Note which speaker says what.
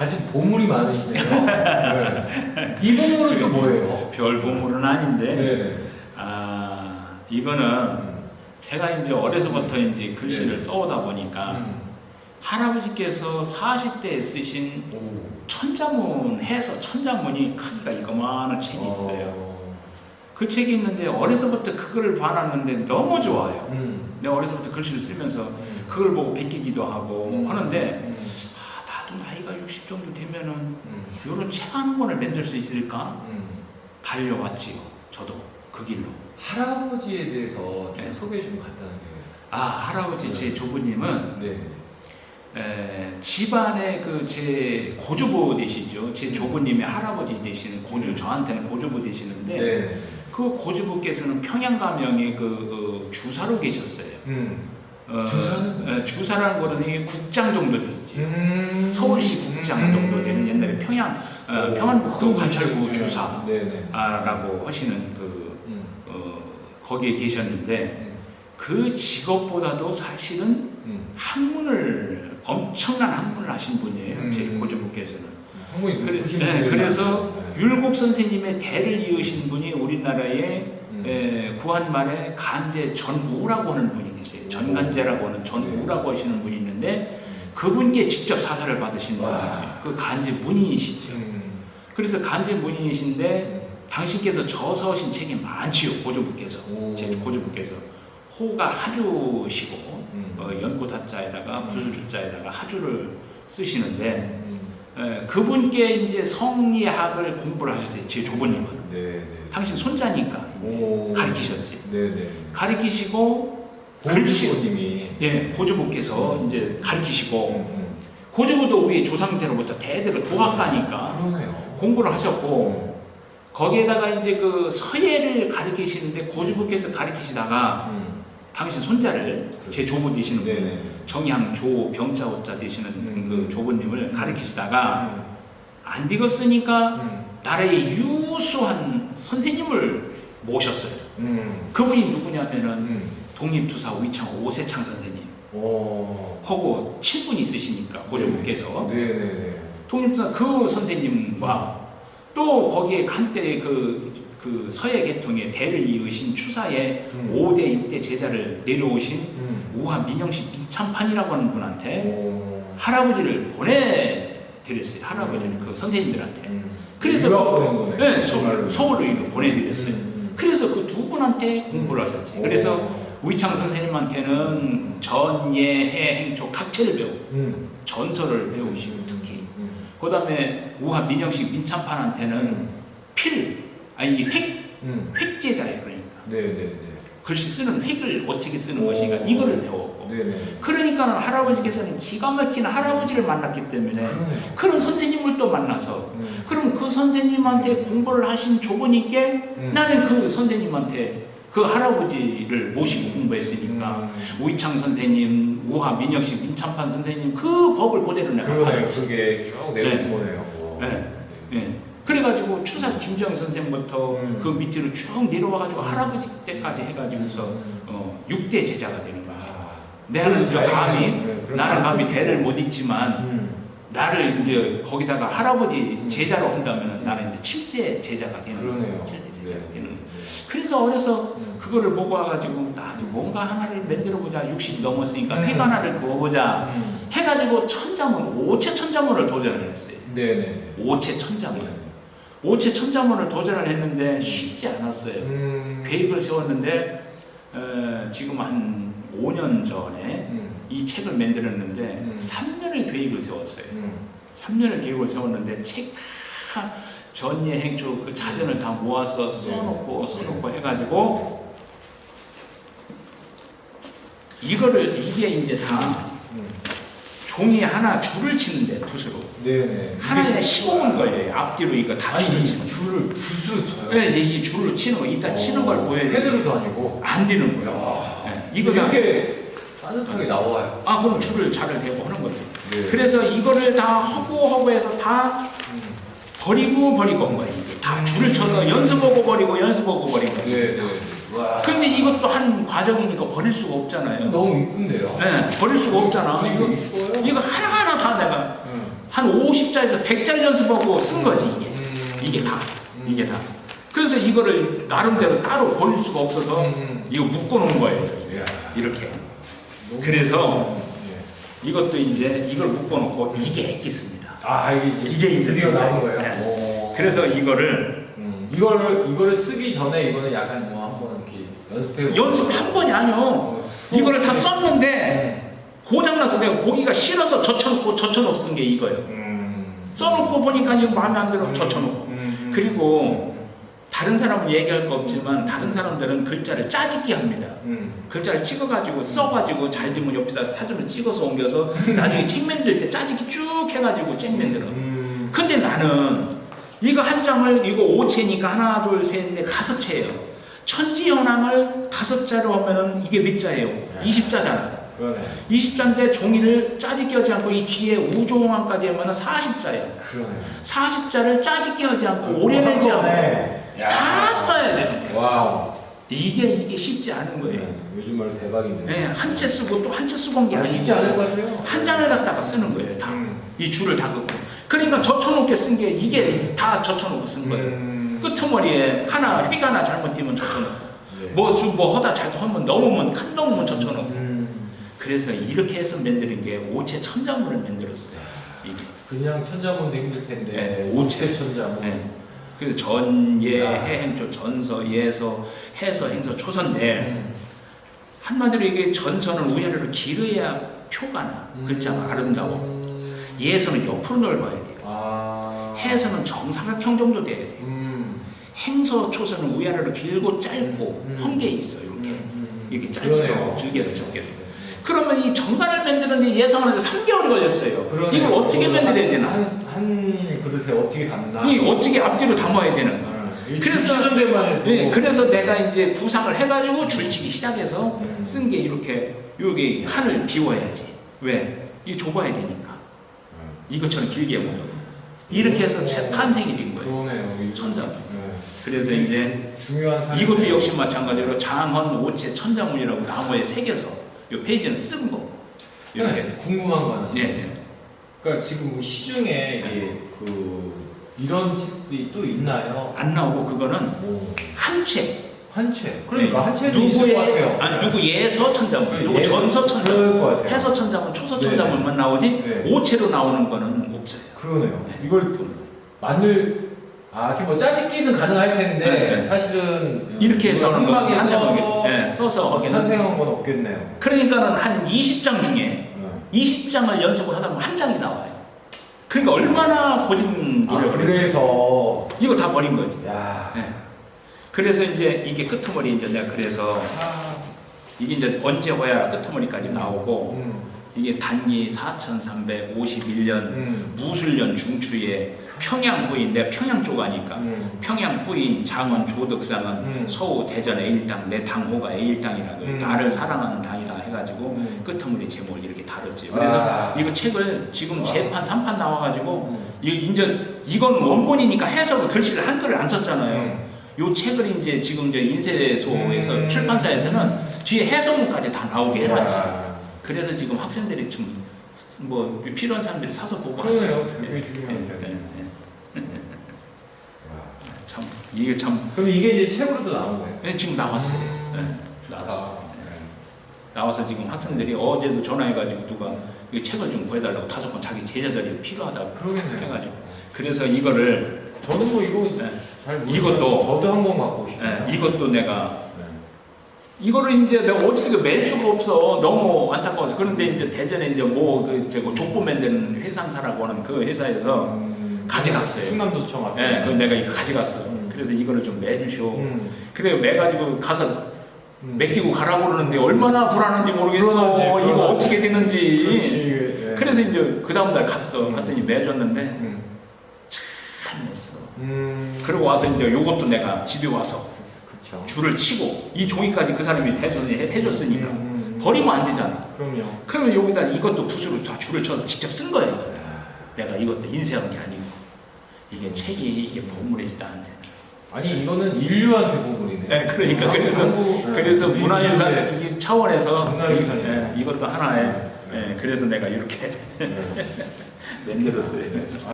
Speaker 1: 아직 보물이 많으시네요. 네. 이 보물은 또 뭐예요?
Speaker 2: 별 보물은 아닌데
Speaker 1: 네.
Speaker 2: 아 이거는 제가 이제 어려서부터 이제 글씨를
Speaker 1: 네.
Speaker 2: 써오다 보니까
Speaker 1: 음.
Speaker 2: 할아버지께서 40대에 쓰신
Speaker 1: 오.
Speaker 2: 천자문 해서 천자문이 크기가 이거만한 책이 있어요.
Speaker 1: 어.
Speaker 2: 그 책이 있는데 어려서부터 그거를 봐놨는데 너무 좋아요.
Speaker 1: 음.
Speaker 2: 내가 어려서부터 글씨를 쓰면서
Speaker 1: 음.
Speaker 2: 그걸 보고 베끼기도 하고
Speaker 1: 음.
Speaker 2: 하는데
Speaker 1: 음.
Speaker 2: 아, 나도 나이가 60 정도 되면은
Speaker 1: 음.
Speaker 2: 이런 책 한 권을 만들 수 있을까
Speaker 1: 음.
Speaker 2: 달려왔지요. 저도 그 길로.
Speaker 1: 할아버지에 대해서 좀
Speaker 2: 네.
Speaker 1: 소개 좀 간단하게.
Speaker 2: 아 할아버지 제 조부님은
Speaker 1: 네.
Speaker 2: 에, 집안의 그 제 고조부 되시죠. 제 조부님의 할아버지 되시는 고조 저한테는 고조부 되시는데
Speaker 1: 네.
Speaker 2: 그 고조부께서는 평양 가명의 그 어, 주사로 계셨어요.
Speaker 1: 음.
Speaker 2: 어,
Speaker 1: 주사는?
Speaker 2: 에, 주사라는 거는 이게 국장 정도 되지.
Speaker 1: 음.
Speaker 2: 서울시 국장 정도 되는 옛날에 평양 어, 평안북도 관찰부 주사라고
Speaker 1: 네 네.
Speaker 2: 하시는 그
Speaker 1: 음.
Speaker 2: 어, 거기에 계셨는데
Speaker 1: 음.
Speaker 2: 그 직업보다도 사실은
Speaker 1: 음.
Speaker 2: 학문을 엄청난 학문을 하신 분이에요.
Speaker 1: 음.
Speaker 2: 제 고조부께서는. 그래,
Speaker 1: 크신
Speaker 2: 네, 그래서.
Speaker 1: 네.
Speaker 2: 율곡 선생님의 대를 이으신 분이 우리나라의
Speaker 1: 음.
Speaker 2: 에, 구한말에 간제 전우라고 하는 분이 계세요. 전간제라고 하는 전우라고 하시는 분이 있는데 그분께 직접 사사를 받으신
Speaker 1: 와.
Speaker 2: 분이죠. 그 간제 문인이시죠.
Speaker 1: 음.
Speaker 2: 그래서 간제 문인이신데 당신께서 저서신 책이 많지요. 고조부께서.
Speaker 1: 오.
Speaker 2: 제 고조부께서 호가 하주시고
Speaker 1: 음.
Speaker 2: 어, 연꽃 한자에다가 구수주자에다가 하주를 쓰시는데
Speaker 1: 음.
Speaker 2: 에, 그분께 이제 성리학을 공부를 하셨어요. 제 조부님은
Speaker 1: 네, 네.
Speaker 2: 당신 손자니까
Speaker 1: 오.
Speaker 2: 가르치셨지.
Speaker 1: 네네.
Speaker 2: 가르치시고 글씨
Speaker 1: 고주님이
Speaker 2: 예 고조부께서 이제 가르치시고
Speaker 1: 음.
Speaker 2: 고조부도 위에 조상대로부터 대대로 도학가니까
Speaker 1: 그러네요.
Speaker 2: 공부를 하셨고 거기에다가 이제 그 서예를 가르치시는데 고조부께서 가르치시다가
Speaker 1: 음.
Speaker 2: 당신 손자를 제 조부 되시는 분
Speaker 1: 네네.
Speaker 2: 정양 조 병자호자 되시는
Speaker 1: 음.
Speaker 2: 그 조부님을 가르치시다가
Speaker 1: 음.
Speaker 2: 안 되겠으니까
Speaker 1: 음.
Speaker 2: 나라의 유수한 선생님을 모셨어요.
Speaker 1: 음.
Speaker 2: 그분이 누구냐면은
Speaker 1: 음.
Speaker 2: 독립투사 위창 오세창 선생님
Speaker 1: 오.
Speaker 2: 하고 친분이 있으시니까 고조부께서
Speaker 1: 네네네.
Speaker 2: 독립투사 그 선생님과 또 거기에 한때 그, 그 서예 계통의 대를 이으신 추사의
Speaker 1: 음.
Speaker 2: 5대 6대 제자를 내려오신
Speaker 1: 음.
Speaker 2: 우한 민영식 민참판이라고 하는 분한테
Speaker 1: 오.
Speaker 2: 할아버지를 보내드렸어요. 할아버지를 그 선생님들한테.
Speaker 1: 음.
Speaker 2: 그래서.
Speaker 1: 네,
Speaker 2: 서울로 이거 보내드렸어요.
Speaker 1: 음.
Speaker 2: 그래서 그 두 분한테 공부를 하셨지.
Speaker 1: 오.
Speaker 2: 그래서 우이창 선생님한테는 전예해 행초 각체를 배우고
Speaker 1: 음.
Speaker 2: 전설을 배우시고 특히
Speaker 1: 음.
Speaker 2: 그 다음에 우한 민영식 민참판한테는 필 아니 획
Speaker 1: 음.
Speaker 2: 획제자예요. 그러니까
Speaker 1: 네네네.
Speaker 2: 글씨 쓰는 획을 어떻게 쓰는
Speaker 1: 오.
Speaker 2: 것인가 이거를 배웠고
Speaker 1: 네네.
Speaker 2: 그러니까 할아버지께서는 기가 막힌 할아버지를 만났기 때문에
Speaker 1: 그러네요.
Speaker 2: 그런 선생님을 또 만나서
Speaker 1: 음.
Speaker 2: 그럼 그 선생님한테 공부를 하신 조부님께
Speaker 1: 음.
Speaker 2: 나는 그 선생님한테 그 할아버지를 모시고 공부했으니까
Speaker 1: 음.
Speaker 2: 우이창 선생님, 우하 민혁식 민참판 선생님 그 법을 그대로 내가. 받았지.
Speaker 1: 그게 쭉 내려온 거네요. 오.
Speaker 2: 네. 예. 그래가지고 추사 김정 선생부터
Speaker 1: 음.
Speaker 2: 그 밑으로 쭉 내려와가지고 할아버지 때까지 해가지고서
Speaker 1: 음.
Speaker 2: 어, 6대 제자가 되는.
Speaker 1: 아.
Speaker 2: 나는 이제. 감히
Speaker 1: 네,
Speaker 2: 나는 감히 대를 못 읽지만
Speaker 1: 음.
Speaker 2: 나를 이제 거기다가 할아버지 제자로 한다면 나는 이제 칠제 제자가 되는. 거예요. 칠제 제자가
Speaker 1: 네.
Speaker 2: 되는 거예요. 그래서 어려서
Speaker 1: 음.
Speaker 2: 그거를 보고 와가지고 나도 뭔가 하나를 만들어 보자 60 넘었으니까
Speaker 1: 음.
Speaker 2: 획 하나를 그어보자
Speaker 1: 음.
Speaker 2: 해가지고 천자문 오체 천자문을 도전을 했어요.
Speaker 1: 네네.
Speaker 2: 오체 천자문 오체 천자문을 도전을 했는데 쉽지 않았어요.
Speaker 1: 음.
Speaker 2: 계획을 세웠는데 어, 지금 한 5년 전에
Speaker 1: 음.
Speaker 2: 이 책을 만들었는데
Speaker 1: 음.
Speaker 2: 3년을 계획을 세웠어요.
Speaker 1: 음.
Speaker 2: 3년을 계획을 세웠는데 책 다 전예행초 그 자전을 다 모아서 써놓고
Speaker 1: 네.
Speaker 2: 써놓고 해가지고 이거를 이게 이제 다
Speaker 1: 음.
Speaker 2: 종이 하나 줄을 치는데 붓으로
Speaker 1: 네네.
Speaker 2: 하나에
Speaker 1: 이게-
Speaker 2: 15분 걸려요 앞뒤로 이거 다 줄을
Speaker 1: 아니
Speaker 2: 치는 거.
Speaker 1: 줄을 붓으로 쳐요.
Speaker 2: 네, 이 줄로 치는 거 이따 치는 걸 보여야 돼.
Speaker 1: 헤드로도 아니고.
Speaker 2: 안 되는 거예요. 네, 이거 다
Speaker 1: 이렇게 따뜻하게 나와요.
Speaker 2: 아 그럼 줄을 잘을 대고 하는 거죠.
Speaker 1: 네.
Speaker 2: 그래서 이거를 다 허고 허고 해서 다
Speaker 1: 음.
Speaker 2: 버리고 버리고 한 이게 다 줄을 쳐서 연습하고 버리고 연습하고 버리고
Speaker 1: 네, 네. 와.
Speaker 2: 근데 이것도 한 과정이니까 버릴 수가 없잖아요
Speaker 1: 너무 이쁜데요.
Speaker 2: 네 버릴 수가 없잖아
Speaker 1: 이거
Speaker 2: 이거
Speaker 1: 이뻐요.
Speaker 2: 이거 하나하나 다 내가
Speaker 1: 응.
Speaker 2: 한 50자에서 100자를 연습하고 쓴 거지 이게.
Speaker 1: 음.
Speaker 2: 이게 다.
Speaker 1: 음.
Speaker 2: 이게 다. 그래서 이거를 나름대로 따로 버릴 수가 없어서
Speaker 1: 음.
Speaker 2: 이거 묶어놓은 거예요.
Speaker 1: 이야.
Speaker 2: 이렇게. 그래서
Speaker 1: 예.
Speaker 2: 이것도 이제 이걸 묶어놓고 이게 엑기스입니다.
Speaker 1: 아 이게 이제
Speaker 2: 이게 이제
Speaker 1: 드디어 나온 거예요.
Speaker 2: 네.
Speaker 1: 오.
Speaker 2: 그래서 이거를
Speaker 1: 음, 이거를 이거를 쓰기 전에 이거는 약간 뭐
Speaker 2: 연습 한 번이 아니요.
Speaker 1: 어,
Speaker 2: 이거를 다
Speaker 1: 수업-
Speaker 2: 썼는데 고장나서 내가 보기가 싫어서 젖혀놓고 젖혀놓고 쓴 게 이거예요.
Speaker 1: 음.
Speaker 2: 써놓고 보니까 이거 마음에 안 들어
Speaker 1: 음.
Speaker 2: 젖혀놓고.
Speaker 1: 음.
Speaker 2: 그리고 다른 사람은 얘기할 거 없지만 다른 사람들은 글자를 짜집기 합니다.
Speaker 1: 음.
Speaker 2: 글자를 찍어가지고 써가지고 잘 되면 옆에다 사진을 찍어서 옮겨서 나중에 책 만들 때 짜집기 쭉 해가지고 책 만들어.
Speaker 1: 음.
Speaker 2: 근데 나는 이거 한 장을 이거 5채니까 하나 둘셋넷 다섯 채예요. 천지현황을 다섯 자로 하면은 이게 몇 자예요? 20자잖아.
Speaker 1: 그러네.
Speaker 2: 20자인데 종이를 짜집기 하지 않고 이 뒤에 우조홍황까지 하면은 40자예요.
Speaker 1: 그러네.
Speaker 2: 40자를 짜집기 하지 않고 오래내지 않고
Speaker 1: 야.
Speaker 2: 다 써야 돼요.
Speaker 1: 와우.
Speaker 2: 이게 이게 쉽지 않은 거예요.
Speaker 1: 네, 요즘 말로 대박이네.
Speaker 2: 네, 한 채 쓰고 또 한 채 쓰고 온게
Speaker 1: 아,
Speaker 2: 아니고
Speaker 1: 쉽지 않을 것 같아요.
Speaker 2: 한 장을 갖다가 쓰는 거예요. 다.
Speaker 1: 음.
Speaker 2: 이 줄을 다 긋고. 그러니까 젖혀놓게 쓴 게 이게 다 젖혀놓고 쓴 거예요.
Speaker 1: 음.
Speaker 2: 끄트머리에 하나 휙 하나 잘못 띄면 젖혀놓고
Speaker 1: 네.
Speaker 2: 뭐, 주- 뭐 하다 잘 하면 넘으면 칸 넘으면 젖혀놓고
Speaker 1: 음.
Speaker 2: 그래서 이렇게 해서 만드는 게 오체 천자문을 만들었어요. 이게.
Speaker 1: 그냥 천자문도 힘들 텐데
Speaker 2: 네,
Speaker 1: 오체 천자문.
Speaker 2: 네. 그래서 전예,
Speaker 1: 야.
Speaker 2: 해행조, 전서, 예서, 해서, 행서, 초서인데
Speaker 1: 음.
Speaker 2: 한마디로 이게 전서는 위아래로 길어야 표가 나. 글자가 아름다워.
Speaker 1: 음.
Speaker 2: 예서는 옆으로 넓어야 돼요.
Speaker 1: 아.
Speaker 2: 해서는 정사각형 정도 돼야 돼요.
Speaker 1: 음.
Speaker 2: 행서, 초서는 위아래로 길고 짧고
Speaker 1: 음.
Speaker 2: 헌게 있어. 이렇게.
Speaker 1: 음.
Speaker 2: 이렇게 짧기도. 하고 길게도 적게도.
Speaker 1: 네.
Speaker 2: 그러면 이 정관을 만드는데 예상하는데 3개월이 걸렸어요.
Speaker 1: 그러네요.
Speaker 2: 이걸 어떻게
Speaker 1: 그걸
Speaker 2: 만들어야 되나?
Speaker 1: 한, 한 그릇에 어떻게 담나?
Speaker 2: 이 어떻게 앞뒤로 담아야 되는가?
Speaker 1: 그래서
Speaker 2: 그래서-
Speaker 1: 데만 해도
Speaker 2: 네, 그래서 내가 이제 구상을 해가지고 줄치기 시작해서
Speaker 1: 음.
Speaker 2: 쓴 게 이렇게 여기 칸을 비워야지. 왜? 이 좁아야 되니까. 이것처럼 길게 못. 이렇게 해서 책 탄생이 된 거예요.
Speaker 1: 그러네요.
Speaker 2: 천자문.
Speaker 1: 네.
Speaker 2: 그래서 이제
Speaker 1: 중요한 사실.
Speaker 2: 이것도 역시 마찬가지로 장헌 오체 천자문이라고 나무에 새겨서 이 페이지는 쓴 거. 이렇게.
Speaker 1: 네, 궁금한 거 하나.
Speaker 2: 네, 네.
Speaker 1: 그러니까 지금 뭐 시중에 이게 그 이런 책들이 또 있나요?
Speaker 2: 안 나오고 그거는 뭐한 채.
Speaker 1: 한 채. 그러니까 한 채도 있을
Speaker 2: 네. 누구의
Speaker 1: 것 같아요.
Speaker 2: 아 누구 예서 천자문,
Speaker 1: 네,
Speaker 2: 누구
Speaker 1: 예서-
Speaker 2: 전서 천자문,
Speaker 1: 그럴 것 같아요.
Speaker 2: 해서 천자문, 초서
Speaker 1: 네.
Speaker 2: 천자문만 나오지
Speaker 1: 네.
Speaker 2: 오체로 나오는 거는 없어요.
Speaker 1: 그러네요.
Speaker 2: 네.
Speaker 1: 이걸 만들 아, 이렇게 뭐 짜집기는 가능할 텐데
Speaker 2: 네, 네.
Speaker 1: 사실은
Speaker 2: 이렇게 해서 하는
Speaker 1: 한
Speaker 2: 거는
Speaker 1: 방에
Speaker 2: 탄생하게
Speaker 1: 써서
Speaker 2: 네, 써서 하기는
Speaker 1: 탄생한 건 없겠네요.
Speaker 2: 그러니까는 한 20장 중에
Speaker 1: 네.
Speaker 2: 20장을 연습을 하다 보면 한 장이 나와요. 그러니까 얼마나 고진
Speaker 1: 아,
Speaker 2: 노력을 했
Speaker 1: 그래서
Speaker 2: 이거 다 버린 거지.
Speaker 1: 야.
Speaker 2: 네. 그래서 이제 이게 끄트머리 이제 내가 그래서
Speaker 1: 아,
Speaker 2: 이게 이제 언제 와야 끄트머리까지 나오고
Speaker 1: 음,
Speaker 2: 이게 단기 4,351년
Speaker 1: 음,
Speaker 2: 무술년 중추에 평양 후인 내 평양 쪽 아니까
Speaker 1: 음,
Speaker 2: 평양 후인 장원 조덕상은
Speaker 1: 음.
Speaker 2: 서우 대전 A일당 내 당호가 A일당이라고
Speaker 1: 음.
Speaker 2: 나를 사랑하는 당이라 해가지고
Speaker 1: 음.
Speaker 2: 끄트머리 제목을 이렇게 다뤘지 그래서
Speaker 1: 아.
Speaker 2: 이거 책을 지금
Speaker 1: 아.
Speaker 2: 재판 3판 나와가지고
Speaker 1: 음.
Speaker 2: 이 이제 이건 원본이니까 해석을 글씨를 한글을 안 썼잖아요
Speaker 1: 음.
Speaker 2: 요 책을 이제 지금 이제 인쇄소에서
Speaker 1: 음.
Speaker 2: 출판사에서는 뒤에 해석문까지 다 나오게 해놨지
Speaker 1: 야.
Speaker 2: 그래서 지금 학생들이 좀 뭐 필요한 사람들이 사서 보고
Speaker 1: 그러네요.
Speaker 2: 하죠.
Speaker 1: 되게 중요한
Speaker 2: 예,
Speaker 1: 점.
Speaker 2: 예, 예. 참 이게 참
Speaker 1: 그럼 이게 이제 책으로도 나온 거예요?
Speaker 2: 예, 지금 나왔어요.
Speaker 1: 음.
Speaker 2: 예, 나왔어.
Speaker 1: 아,
Speaker 2: 나와서 지금 학생들이 어제도 전화해가지고 누가 이 책을 좀 구해달라고 다섯 번 자기 제자들이 필요하다고
Speaker 1: 그러겠네요.
Speaker 2: 해가지고 그래서 이거를
Speaker 1: 저는 뭐 이거 모르겠어요.
Speaker 2: 이것도-
Speaker 1: 저도 한권 갖고 싶어요.
Speaker 2: 예, 이것도 내가
Speaker 1: 네.
Speaker 2: 이거를 이제 내가 어디서 매 수가 없어 너무 안타까워서 그런데 이제 대전에 이제 뭐그 저거 족보 만드는 회상사라고 하는 그 회사에서
Speaker 1: 음,
Speaker 2: 가져갔어요.
Speaker 1: 충남도청 앞에.
Speaker 2: 예, 그 내가 이거 가져갔어.
Speaker 1: 음.
Speaker 2: 그래서 이거를 좀 매주쇼.
Speaker 1: 음,
Speaker 2: 그래 매가지고 가서
Speaker 1: 음.
Speaker 2: 맡기고 가라고 그러는데 얼마나 불안한지 모르겠어.
Speaker 1: 불안하지,
Speaker 2: 이거
Speaker 1: 불안하지.
Speaker 2: 어떻게 되는지.
Speaker 1: 그렇지. 예.
Speaker 2: 그래서 이제 그 다음 달 갔어.
Speaker 1: 음.
Speaker 2: 갔더니 매줬는데
Speaker 1: 음.
Speaker 2: 참 냈어.
Speaker 1: 음.
Speaker 2: 그러고 와서 이제 요것도 내가 집에 와서
Speaker 1: 그쵸.
Speaker 2: 줄을 치고 이 종이까지 그 사람이 대전에 해- 해줬으니까
Speaker 1: 음, 음.
Speaker 2: 버리면 안 되잖아.
Speaker 1: 그럼요.
Speaker 2: 그러면 여기다 이것도 붓으로 다 줄을 쳐서 직접 쓴 거예요. 내가 이것도 인쇄한 게 아니고 이게 책이 이게 보물이지 나한테.
Speaker 1: 아니 이거는 인류한테 보물이네.
Speaker 2: 네, 그러니까 그래서
Speaker 1: 한국-
Speaker 2: 그래서
Speaker 1: 네,
Speaker 2: 문화유산 차원에서
Speaker 1: 문화유산이네.
Speaker 2: 예, 이것도 하나의
Speaker 1: 네.
Speaker 2: 예, 그래서 내가 이렇게
Speaker 1: 네.
Speaker 2: 돼.